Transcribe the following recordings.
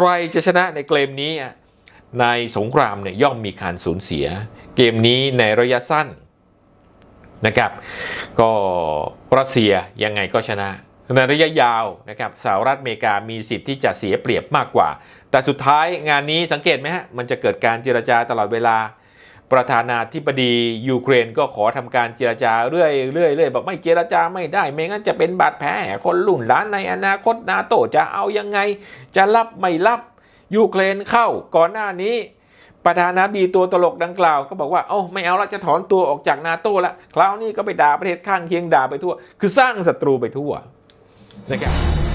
ใครจะชนะในเกมนี้ ในสงครามเนี่ยย่อมมีการสูญเสีย เกมนี้ในระยะสั้นนะครับ ก็รัสเซียยังไงก็ชนะในระยะยาวนะครับสหรัฐอเมริกามีสิทธิ์ที่จะเสียเปรียบมากกว่า แต่สุดท้ายงานนี้สังเกตไหมฮะมันจะเกิดการเจรจาตลอดเวลา ประธานาธิบดียูเครนก็ขอทำการเจรจาเรื่อยๆเรื่อยบอกไม่เจรจาไม่ได้ ไม่งั้นจะเป็นบาดแผลคนรุ่นหล้านในอนาคตนาโตจะเอายังไง จะรับไม่รับยูเครนเข้าก่อนหน้านี้ ประธานาธิบดีตัวตลกดังกล่าวก็บอกว่าเอ้ไม่เอาละจะถอนตัวออกจากนาโตละคราวนี้ก็ไปด่าประเทศข้างเคียงด่าไปทั่ว คือสร้างศัตรูไปทั่วนะครับ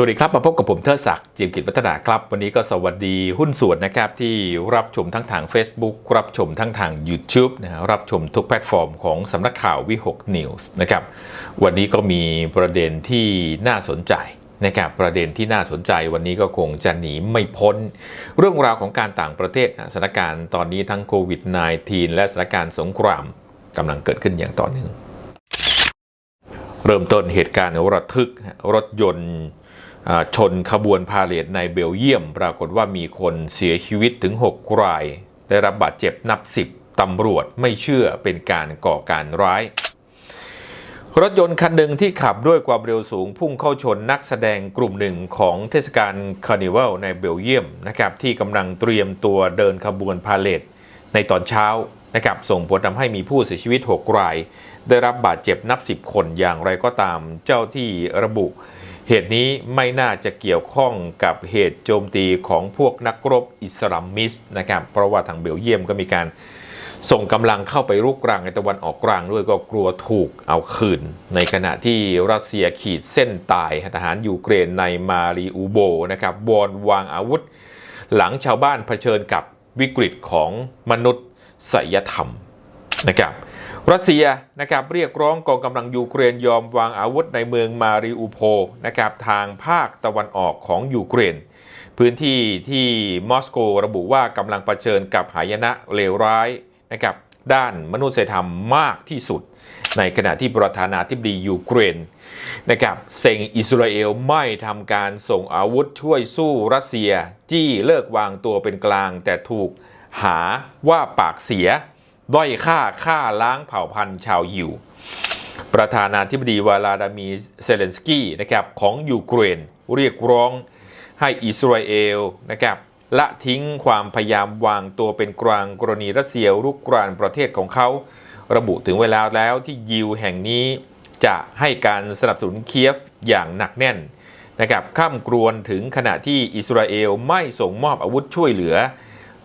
วัสดีครับมาพบกับผมเทิดศักดิ์จิมกิจวัฒนาครับ วันนี้ก็สวัสดีหุ้นส่วนนะครับ ที่รับชมทั้งทาง Facebook รับชมทั้งทาง YouTube นะฮะรับชมทุกแพลตฟอร์มของสำนักข่าววิหกนิวส์นะครับวันนี้ก็มีประเด็นที่น่าสนใจนะครับประเด็นที่น่าสนใจวันนี้ก็คงจะหนีไม่พ้น เรื่องราวของการต่างประเทศนะสถานการณ์ตอนนี้ทั้งโควิด -19 และสถานการณ์สงครามกำลังเกิดขึ้นอย่างต่อเนื่องเริ่มต้นเหตุการณ์ระทึกรถยนต์ ชนขบวนพาเหรดในเบลเยียม ปรากฏว่ามีคนเสียชีวิตถึง 6 ราย ได้รับบาดเจ็บนับ 10ตำรวจไม่เชื่อเป็นการก่อการร้าย รถยนต์คันหนึ่งที่ขับด้วยความเร็วสูงพุ่งเข้าชนนักแสดงกลุ่มหนึ่งของเทศกาลคาร์นิวัลในเบลเยียมนะครับที่กำลังเตรียมตัวเดินขบวนพาเหรดในตอนเช้านะครับส่งผลทำให้มีผู้เสียชีวิต 6 ราย ได้รับบาดเจ็บนับ 10 คนอย่างไรก็ตามเจ้าที่ระบุ เหตุนี้ไม่น่าจะเกี่ยวข้องกับเหตุโจมตีของพวกนักรบอิสลามมิสต์นะครับเพราะว่าทางเบลเยียมก็มีการส่งกำลังเข้าไปรุกรานในตะวันออกกลางด้วยก็กลัวถูกเอาคืน ในขณะที่รัสเซียขีดเส้นตายทหารยูเครนในมารีอูโบนะครับวอนวางอาวุธ หลังชาวบ้านเผชิญกับวิกฤตของมนุษยธรรม นะครับรัสเซียนะครับเรียกร้องกองกำลังยูเครนยอมวางอาวุธในเมืองมาริอูโพนะครับทางภาคตะวันออกของยูเครน พื้นที่ที่มอสโกระบุว่ากำลังเผชิญกับหายนะเลวร้ายนะครับด้านมนุษยธรรมมากที่สุด ในขณะที่ประธานาธิบดียูเครนนะครับเซ็งอิสราเอลไม่ทำการส่งอาวุธช่วยสู้รัสเซีย จี้เลิกวางตัวเป็นกลาง แต่ถูกหาว่าปากเสีย ด้อยค่าฆ่าล้างเผ่าพันธุ์ชาวยิว ประธานาธิบดีวลาดามีเซเลนสกี้นะครับของยูเครนเรียกร้องให้อิสราเอลนะครับละทิ้งความพยายามวางตัวเป็นกลางกรณีรัสเซียรุกรานประเทศของเขา ระบุถึงเวลาแล้วที่ยิวแห่งนี้จะให้การสนับสนุนเคียฟอย่างหนักแน่นนะครับข้ามกรวนถึงขณะที่อิสราเอลไม่ส่งมอบอาวุธช่วยเหลือ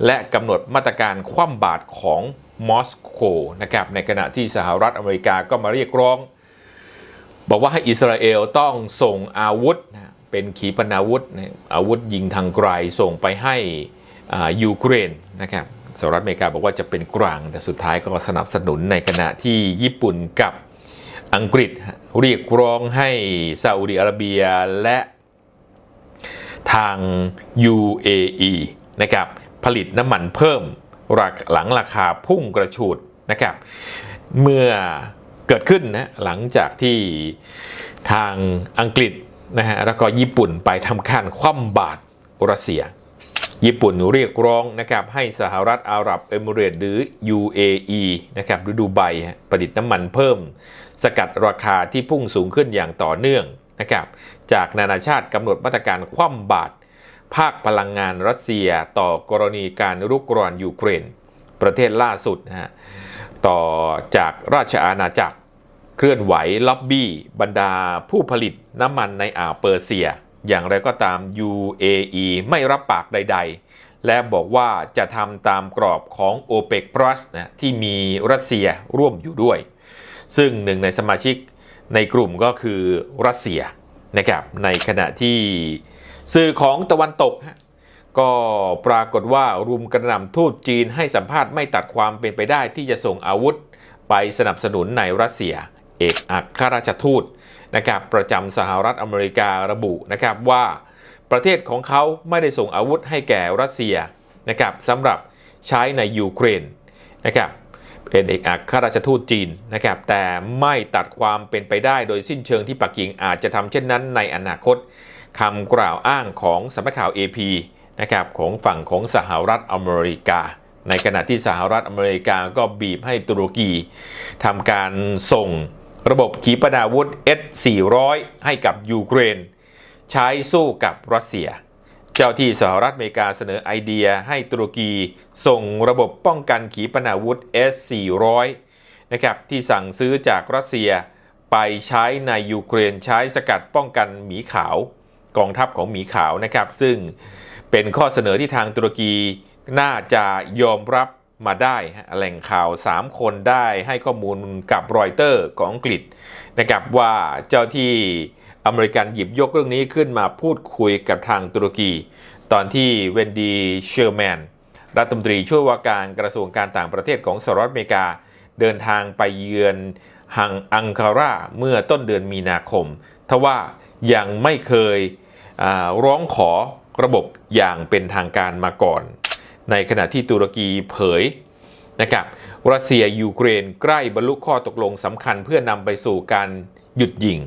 และกำหนดมาตรการคว่ำบาตรของ มอสโกนะครับในขณะที่สหรัฐอเมริกาก็มาเรียกร้อง บอกว่าให้อิสราเอลต้องส่งอาวุธนะเป็นขีปนาวุธนะอาวุธยิงทางไกลส่งไปให้ยูเครนนะครับสหรัฐอเมริกาบอกว่าจะเป็นกลาง แต่สุดท้ายก็สนับสนุนในขณะที่ญี่ปุ่นกับอังกฤษเรียกร้องให้ซาอุดิอาระเบียและทาง UAE นะครับผลิตน้ำมันเพิ่ม หลังราคาพุ่งกระฉูดนะครับ เมื่อเกิดขึ้นนะหลังจากที่ทางอังกฤษนะฮะแล้วก็ญี่ปุ่นไปทำการคว่ำบาตรรัสเซีย ญี่ปุ่นเรียกร้องนะครับให้สหรัฐอาหรับเอมิเรตหรือ UAE นะครับหรือดูไบผลิตน้ำมันเพิ่ม สกัดราคาที่พุ่งสูงขึ้นอย่างต่อเนื่องนะครับจากนานาชาติกำหนดมาตรการคว่ำบาตร ภาคพลังงานรัสเซียต่อกรณีการรุกรานยูเครน ประเทศล่าสุดนะฮะต่อจากราชอาณาจักร เคลื่อนไหวล็อบบี้ บรรดาผู้ผลิตน้ำมันในอ่าวเปอร์เซีย อย่างไรก็ตาม UAE ไม่รับปากใด ๆ และบอกว่าจะทำตามกรอบของ OPEC Plus นะที่มีรัสเซียร่วมอยู่ด้วย ซึ่งหนึ่งในสมาชิกในกลุ่มก็คือรัสเซียนะครับในขณะที่ สื่อของตะวันตก ก็ปรากฏว่ารุมกระหน่ำทูตจีนให้สัมภาษณ์ไม่ตัดความเป็นไปได้ที่จะส่งอาวุธ ไปสนับสนุนในรัสเซีย เอกอัครราชทูตนะครับประจำสหรัฐอเมริการะบุนะครับว่าประเทศของเขาไม่ได้ส่งอาวุธให้แก่รัสเซียนะครับสำหรับใช้ในยูเครนนะครับ เป็นเอกอัครราชทูตจีนนะครับแต่ไม่ตัดความเป็นไปได้โดยสิ้นเชิงที่ปักกิ่งอาจจะทำเช่นนั้นในอนาคตคำกล่าวอ้างของสำนักข่าว AP นะครับของฝั่งของสหรัฐอเมริกา ในขณะที่สหรัฐอเมริกาก็บีบให้ตุรกีทำการส่งระบบขีปนาวุธ S-400 ให้กับยูเครน ใช้สู้กับรัสเซีย เจ้าที่สหรัฐอเมริกาเสนอไอเดียให้ตุรกีส่งระบบป้องกันขีปนาวุธ S-400 นะครับที่สั่งซื้อจากรัสเซียไปใช้ในยูเครนใช้สกัดป้องกันหมีขาวกองทัพของหมีขาวนะครับ ซึ่งเป็นข้อเสนอที่ทางตุรกีน่าจะยอมรับมาได้แหล่งข่าว 3 คนได้ให้ข้อมูลกับรอยเตอร์ของอังกฤษนะครับว่าเจ้าที่ อเมริกันหยิบยกเรื่องนี้ขึ้นมาพูดคุยกับทางตุรกี ตอนที่เวนดีเชอร์แมนรัฐมนตรีช่วยว่าการกระทรวงการต่างประเทศของสหรัฐอเมริกา เดินทางไปเยือนฮังอังการาเมื่อต้นเดือนมีนาคม ทว่ายังไม่เคยร้องขอระบบอย่างเป็นทางการมาก่อน ในขณะที่ตุรกีเผยนะครับรัสเซียยูเครนใกล้บรรลุข้อตกลงสำคัญเพื่อนำไปสู่การหยุดยิง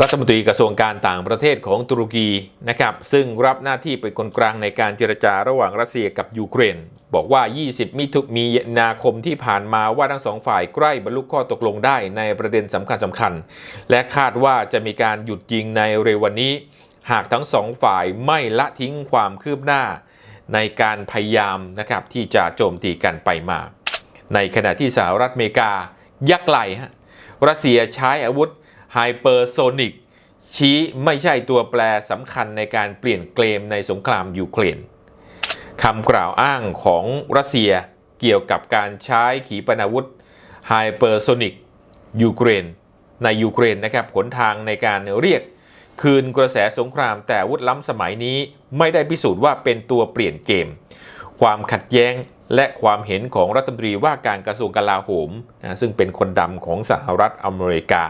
รัฐมนตรีกระทรวงการต่างประเทศของตุรกีนะครับซึ่งรับหน้าที่เป็นคนกลางในการเจรจาระหว่างรัสเซียกับยูเครน บอกว่า 20 มิถุมีนาคมที่ผ่านมาว่าทั้งสองฝ่ายใกล้บรรลุข้อตกลงได้ในประเด็นสำคัญสำคัญ และคาดว่าจะมีการหยุดยิงในเร็ววันนี้ หากทั้งสองฝ่ายไม่ละทิ้งความคืบหน้า ในการพยายามนะครับที่จะโจมตีกันไปมา ในขณะที่สหรัฐอเมริกายักไหลฮะรัสเซียใช้อาวุธ ไฮเปอร์โซนิกชี้ไม่ใช่ตัวแปรสำคัญในการเปลี่ยนเกมในสงครามยูเครนคำกล่าวอ้างของรัสเซียเกี่ยวกับการใช้ขีปนาวุธไฮเปอร์โซนิกยูเครนในยูเครนนะครับหนทางในการเรียกคืนกระแสสงครามแต่วุธล้ำสมัยนี้ไม่ได้พิสูจน์ว่าเป็นตัวเปลี่ยนเกม ความขัดแย้ง และความเห็นของรัฐมนตรีว่าการกระทรวงกลาโหมนะซึ่งเป็นคนดำของสหรัฐอเมริกา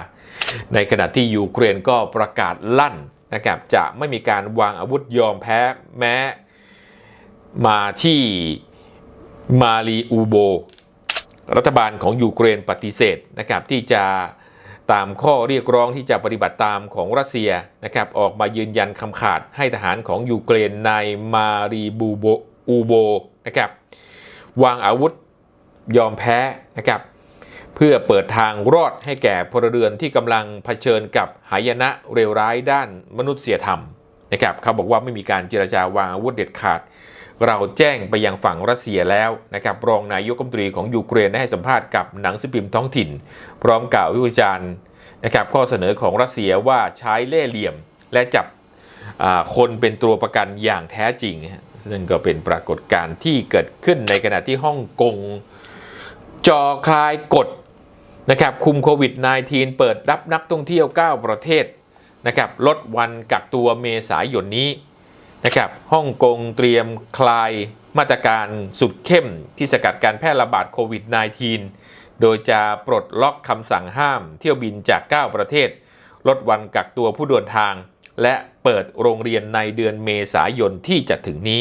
ในขณะที่ยูเครนก็ประกาศลั่นนะครับจะไม่มีการวางอาวุธยอมแพ้แม้มาที่มารีอูโบ รัฐบาลของยูเครนปฏิเสธนะครับที่จะตามข้อเรียกร้องที่จะปฏิบัติตามของรัสเซียนะครับออกมายืนยันคำขาดให้ทหารของยูเครนในมารีบูโบอูโบนะครับ วางอาวุธยอมแพ้นะครับ เพื่อเปิดทางรอดให้แก่พลเรือนที่กำลังเผชิญกับหายนะเร็วร้ายด้านมนุษยธรรมนะครับเขาบอกว่าไม่มีการเจรจาวางอาวุธเด็ดขาด เราแจ้งไปยังฝั่งรัสเซียแล้วนะครับรองนายกรัฐมนตรีของยูเครนได้ให้สัมภาษณ์กับหนังสือพิมพ์ท้องถิ่น พร้อมกล่าววิจารณ์นะครับข้อเสนอของรัสเซียว่าใช้เล่ห์เหลี่ยมและจับคนเป็นตัวประกันอย่างแท้จริง ซึ่งก็เป็นปรากฏการณ์ที่เกิดขึ้นในขณะที่ฮ่องกงจอคลายกฎนะครับคุมโควิด -19 เปิดรับนักท่องเที่ยว 9 ประเทศนะครับลดวันกักตัวเมษายนนี้นะครับฮ่องกงเตรียมคลายมาตรการสุดเข้มที่สกัดการแพร่ระบาดโควิด -19 โดยจะปลดล็อกคำสั่งห้ามเที่ยวบินจาก 9 ประเทศ ลดวันกักตัวผู้เดินทาง และ เปิดโรงเรียนในเดือนเมษายนที่จะถึงนี้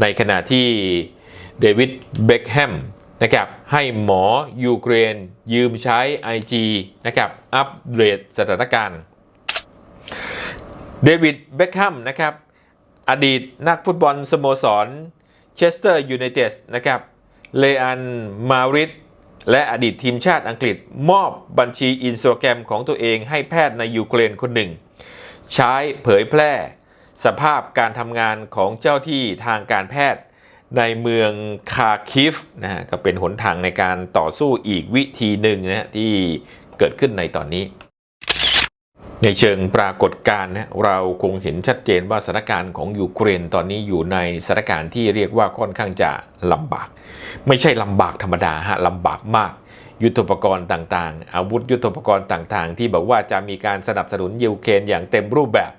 ในขณะที่เดวิดเบคแฮมนะครับให้หมอยูเครนยืมใช้ IG นะครับอัปเดตสถานการณ์เดวิดเบคแฮมนะครับอดีตนักฟุตบอลสโมสรเชสเตอร์ยูไนเต็ดนะครับเลอันมาริดและอดีตทีมชาติอังกฤษมอบบัญชีอินสตาแกรมของตัวเองให้แพทย์ในยูเครนคนหนึ่ง ใช้เผยแพร่ สภาพการทำงานของเจ้าที่ทางการแพทย์ในเมืองคาคิฟนะฮะก็เป็นหนทางในการต่อสู้อีกวิธีหนึ่งนะฮะที่เกิดขึ้นในตอนนี้ ในเชิงปรากฏการณ์นะเราคงเห็นชัดเจนว่าสถานการณ์ของยูเครนตอนนี้อยู่ในสถานการณ์ที่เรียกว่าค่อนข้างจะลำบาก ไม่ใช่ลำบากธรรมดาฮะลำบากมาก ยุทโธปกรณ์ต่างๆ อาวุธยุทโธปกรณ์ต่างๆ ที่บอกว่าจะมีการสนับสนุนยูเครนอย่างเต็มรูปแบบ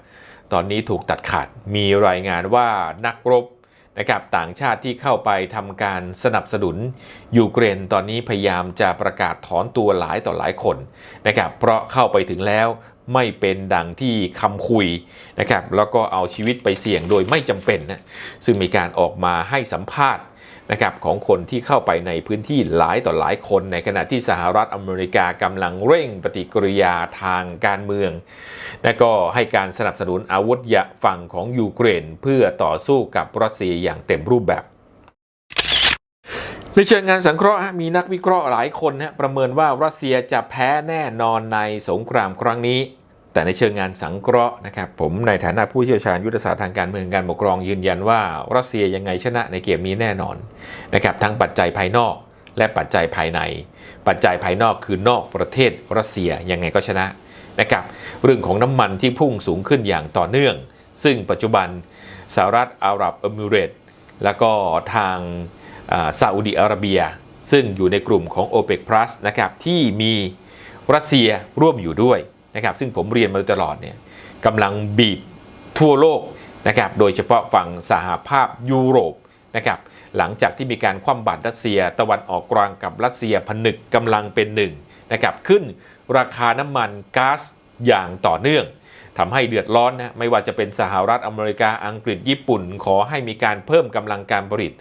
ตอนนี้ถูกตัดขาดมีรายงานว่านักรบนะครับต่างชาติที่เข้าไปทำการสนับสนุนยูเครนตอนนี้พยายามจะประกาศถอนตัวหลายต่อหลายคนนะครับเพราะเข้าไปถึงแล้วไม่เป็นดังที่คำคุยนะครับแล้วก็เอาชีวิตไปเสี่ยงโดยไม่จำเป็นนะซึ่งมีการออกมาให้สัมภาษณ์ นะครับของคนที่เข้าไปในพื้นที่หลายต่อหลายคน ในขณะที่สหรัฐอเมริกากำลังเร่งปฏิกิริยาทางการเมือง และก็ให้การสนับสนุนอาวุธยะฝั่งของยูเครน เพื่อต่อสู้กับรัสเซียอย่างเต็มรูปแบบในเชิงงานสังเคราะห์มีนักวิเคราะห์หลายคนฮะประเมินว่ารัสเซียจะแพ้แน่นอนในสงครามครั้งนี้ แต่ในเชิงงานสังเคราะห์นะครับผมในฐานะผู้เชี่ยวชาญยุทธศาสตร์ทางการเมืองการปกครองยืนยันว่ารัสเซียยังไงชนะในเกมนี้แน่นอนนะครับทั้งปัจจัยภายนอกและปัจจัยภายใน ปัจจัยภายนอกคือนอกประเทศรัสเซียยังไงก็ชนะนะครับเรื่องของน้ำมันที่พุ่งสูงขึ้นอย่างต่อเนื่อง ซึ่งปัจจุบันสหรัฐอาหรับเอมิเรตส์แล้วก็ทางซาอุดีอาระเบีย ซึ่งอยู่ในกลุ่มของ o p e c Plus นะครับที่มีรัสเซียร่วมอยู่ด้วย นะครับซึ่งผมเรียนมาตลอดเนี่ยกำลังบีบทั่วโลกนะครับโดยเฉพาะฝั่งสหภาพยุโรปนะครับหลังจากที่มีการคว่ำบาตรรัสเซีย ตะวันออกกลางกับรัสเซียผนึกกำลังเป็นหนึ่งนะครับขึ้นราคาน้ำมันก๊าซอย่างต่อเนื่องทำให้เดือดร้อนนะไม่ว่าจะเป็นสหรัฐอเมริกาอังกฤษญี่ปุ่น ขอให้มีการเพิ่มกำลังการผลิต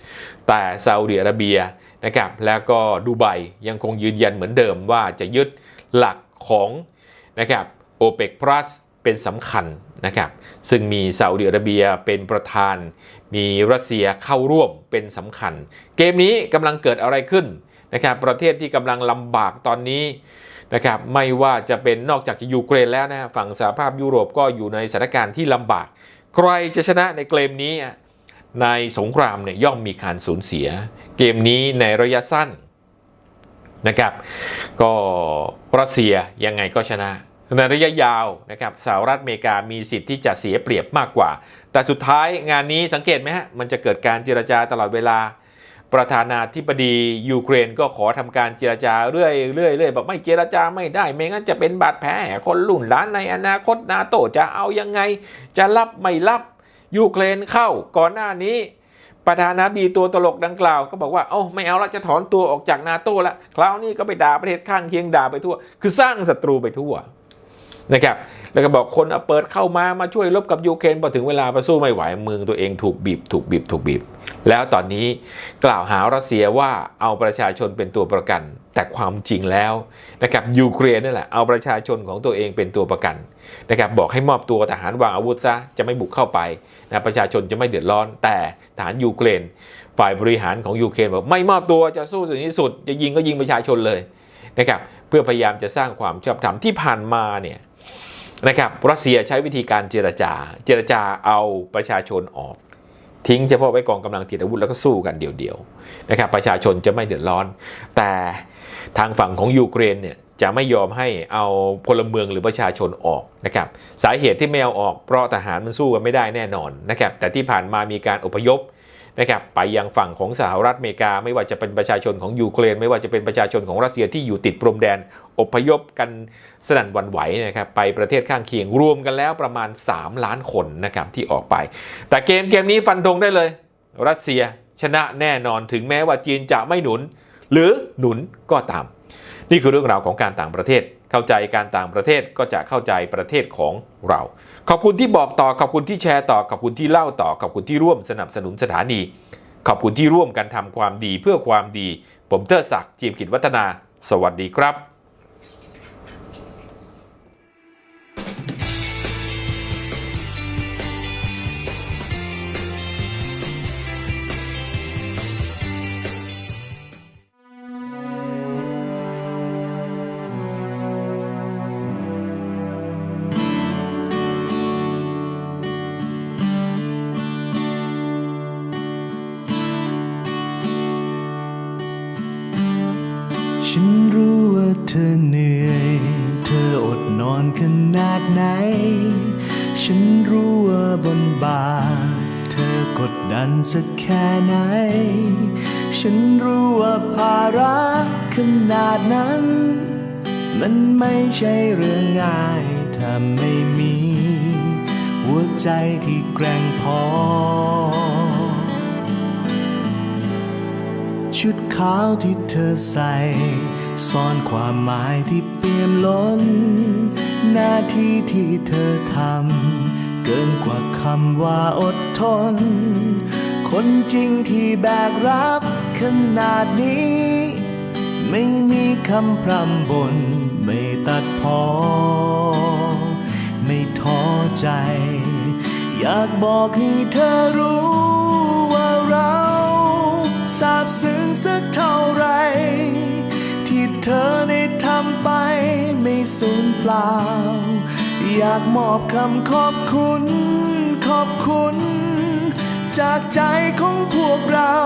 แต่ซาอุดิอาระเบียนะครับแล้วก็ดูไบยังคงยืนยันเหมือนเดิมว่าจะยึดหลักของ นะครับโอเปก plus เป็นสำคัญนะครับซึ่งมีซาอุดิอาระเบียเป็นประธาน มีรัสเซียเข้าร่วมเป็นสำคัญ เกมนี้กำลังเกิดอะไรขึ้นนะครับประเทศที่กำลังลำบากตอนนี้นะครับไม่ว่าจะเป็นนอกจากยูเครนแล้วนะฝั่งสหภาพยุโรปก็อยู่ในสถานการณ์ที่ลำบาก ใครจะชนะในเกมนี้ในสงครามเนี่ยย่อมมีการสูญเสีย เกมนี้ในระยะสั้น นะครับ ก็รัสเซียยังไงก็ชนะในระยะยาวนะครับสหรัฐอเมริกามีสิทธิ์ที่จะเสียเปรียบมากกว่า แต่สุดท้ายงานนี้สังเกตไหมฮะมันจะเกิดการเจรจาตลอดเวลา ประธานาธิบดียูเครนก็ขอทำการเจรจาเรื่อยเรื่อยเรื่อยบอกไม่เจรจาไม่ได้ ไม่งั้นจะเป็นบาดแผลคนรุ่นหลานในอนาคตนาโตจะเอายังไง จะรับไม่รับยูเครนเข้าก่อนหน้านี้ ประธานาธิบดีตัวตลกดังกล่าวก็บอกว่าโอ้าไม่เอาละจะถอนตัวออกจากนาโต้ละคราวนี้ก็ไปด่าประเทศข้างเคียงด่าไปทั่ว คือสร้างศัตรูไปทั่ว นะครับแล้วก็บอกคนเอาเปิดเข้ามามาช่วยรบกับยูเครนพอถึงเวลาไปสู้ไม่ไหวเมืองตัวเองถูกบีบถูกบีบถูกบีบ แล้วตอนนี้กล่าวหารัสเซียว่าเอาประชาชนเป็นตัวประกัน แต่ความจริงแล้วนะครับยูเครนนั่นแหละเอาประชาชนของตัวเองเป็นตัวประกันนะครับบอกให้มอบตัวทหารวางอาวุธซะจะไม่บุกเข้าไปนะประชาชนจะไม่เดือดร้อน แต่ทหารยูเครนฝ่ายบริหารของยูเครนบอกไม่มอบตัวจะสู้ถึงที่สุด จะยิงก็ยิงประชาชนเลยนะครับเพื่อพยายามจะสร้างความชอบธรรมที่ผ่านมาเนี่ย นะครับรัสเซียใช้วิธีการเจรจา เจรจาเอาประชาชนออกทิ้งเฉพาะไว้กองกำลังติดอาวุธแล้วก็สู้กันเดี่ยวๆนะครับประชาชนจะไม่เดือดร้อน แต่ทางฝั่งของยูเครนเนี่ยจะไม่ยอมให้เอาพลเมืองหรือประชาชนออกนะครับสาเหตุที่ไม่เอาออกเพราะทหารมันสู้กันไม่ได้แน่นอนนะครับแต่ที่ผ่านมามีการอพยพ นะครับไปยังฝั่งของสหรัฐอเมริกา ไม่ว่าจะเป็นประชาชนของยูเครน ไม่ว่าจะเป็นประชาชนของรัสเซียที่อยู่ติดพรมแดน อพยพกันสนั่นวันไหวนะครับไปประเทศข้างเคียงรวมกันแล้วประมาณ 3 ล้านคนนะครับที่ออกไป แต่เกมเกมนี้ฟันธงได้เลย รัสเซียชนะแน่นอนถึงแม้ว่าจีนจะไม่หนุน หรือหนุนก็ตาม นี่คือเรื่องราวของการต่างประเทศ เข้าใจการต่างประเทศก็จะเข้าใจประเทศของเรา ขอบคุณที่บอกต่อขอบคุณที่แชร์ต่อขอบคุณที่เล่าต่อขอบคุณที่ร่วมสนับสนุนสถานี ขอบคุณที่ร่วมกันทำความดีเพื่อความดี ผมเตอร์ศักดิ์จีมกิจวัฒนา สวัสดีครับ แค่ไหน ฉันรู้ว่าภาระขนาดนั้น มันไม่ใช่เรื่องง่าย ถ้าไม่มี หัวใจที่แกร่งพอ ชุดขาวที่เธอใส่ ซ่อนความหมายที่เปี่ยมล้น หน้าที่ที่เธอทำเกินกว่าคำว่าอดทน คนจริงที่แบกรับขนาดนี้ ไม่มีคำพร่ำบน ไม่ตัดพอ ไม่ท้อใจ อยากบอกให้เธอรู้ว่าเราซาบซึ้งสักเท่าไร ที่เธอได้ทำไปไม่สูญเปล่า อยากมอบคำขอบคุณ ขอบคุณ จากใจของพวกเรา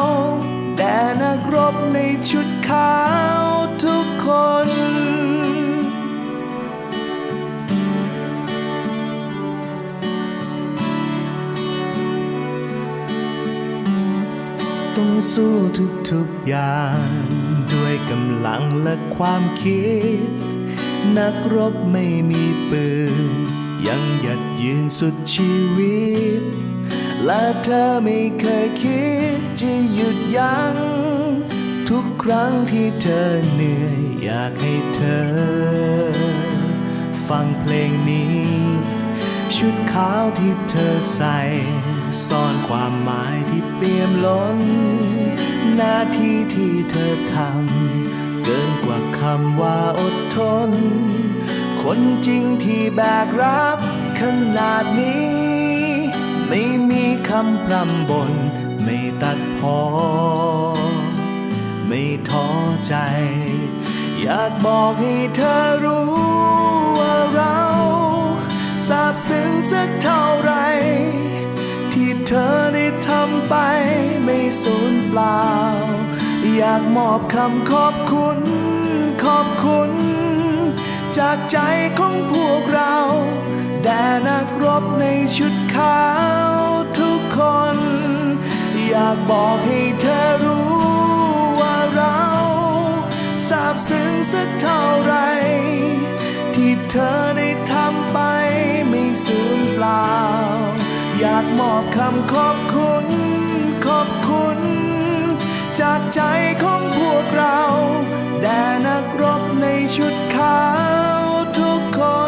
แด่นักรบในชุดขาวทุกคน ต้องสู้ทุกๆอย่าง ด้วยกำลังและความคิด นักรบไม่มีปืน ยังหยัดยืนสุดชีวิต และเธอไม่เคยคิดจะหยุดยัง้งทุกครั้งที่เธอเหนื่อยอยากให้เธอ ฟังเพลงนี้ ชุดขาวที่เธอใส่ซ่อนความหมายที่เปี่ยมล้น หน้าที่ที่เธอทำเกินกว่าคำว่าอดทน คนจริงที่แบกรับขนาดนี้ ไม่มีคำพร่ำบน ไม่ตัดพอ ไม่ท้อใจ อยากบอกให้เธอรู้ว่าเราซาบซึ้งสักเท่าไร ที่เธอได้ทำไปไม่สูญเปล่า อยากมอบคำขอบคุณ ขอบคุณ จากใจของพวกเรา แด่นักรบในชุดขาวากบอกให้เธอรู้ว่าเราซาบซึ้งสักเท่าไร ที่เธอได้ทำไปไม่สูญเปล่า อยากมอบคำขอบคุณ ขอบคุณ จากใจของพวกเรา แด่นักรบในชุดขาวทุกคน